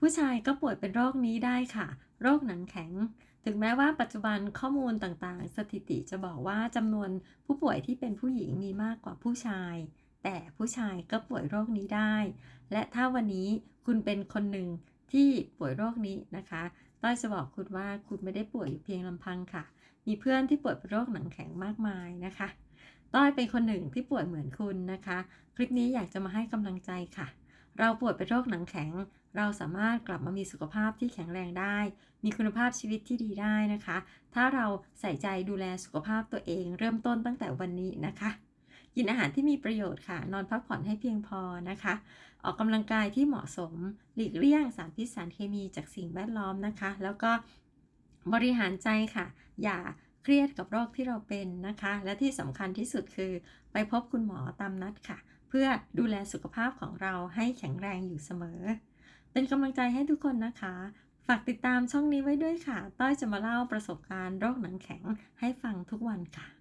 ผู้ชายก็ป่วยเป็นโรคนี้ได้ค่ะ โรคหนังแข็ง ถึงแม้ว่าปัจจุบันข้อมูลต่างๆ สถิติจะบอกว่าจำนวนผู้ป่วยที่เป็นผู้หญิงมีมากกว่าผู้ชาย แต่ผู้ชายก็ป่วยโรคนี้ได้ และถ้าวันนี้คุณเป็นคนหนึ่งที่ป่วยโรคนี้นะคะต้อยจะบอกคุณว่าคุณไม่ได้ป่วยอยู่เพียงลำพังค่ะ มีเพื่อนที่ป่วยเป็นโรคหนังแข็งมากมายนะคะ ต้อยเป็นคนหนึ่งที่ป่วยเหมือนคุณนะคะ คลิปนี้อยากจะมาให้กำลังใจค่ะ เราป่วยเป็นโรคหนังแข็ง เราสามารถกลับมามีสุขภาพที่แข็งแรงได้ มีคุณภาพชีวิตที่ดีได้นะคะ ถ้าเราใส่ใจดูแลสุขภาพตัวเอง เริ่มต้นตั้งแต่วันนี้นะคะ กินอาหารที่มีประโยชน์ค่ะ นอนพักผ่อนให้เพียงพอนะคะ ออกกำลังกายที่เหมาะสม หลีกเลี่ยงสารพิษสารเคมีจากสิ่งแวดล้อมนะคะ แล้วก็บริหารใจค่ะ อย่าเครียดกับโรคที่เราเป็นนะคะ และที่สำคัญที่สุดคือไปพบคุณหมอตามนัดค่ะ เพื่อดูแลสุขภาพของเราให้แข็งแรงอยู่เสมอ เป็นกำลังใจให้ทุกคนนะคะ ฝากติดตามช่องนี้ไว้ด้วยค่ะ ต้อยจะมาเล่าประสบการณ์โรคหนังแข็งให้ฟังทุกวันค่ะ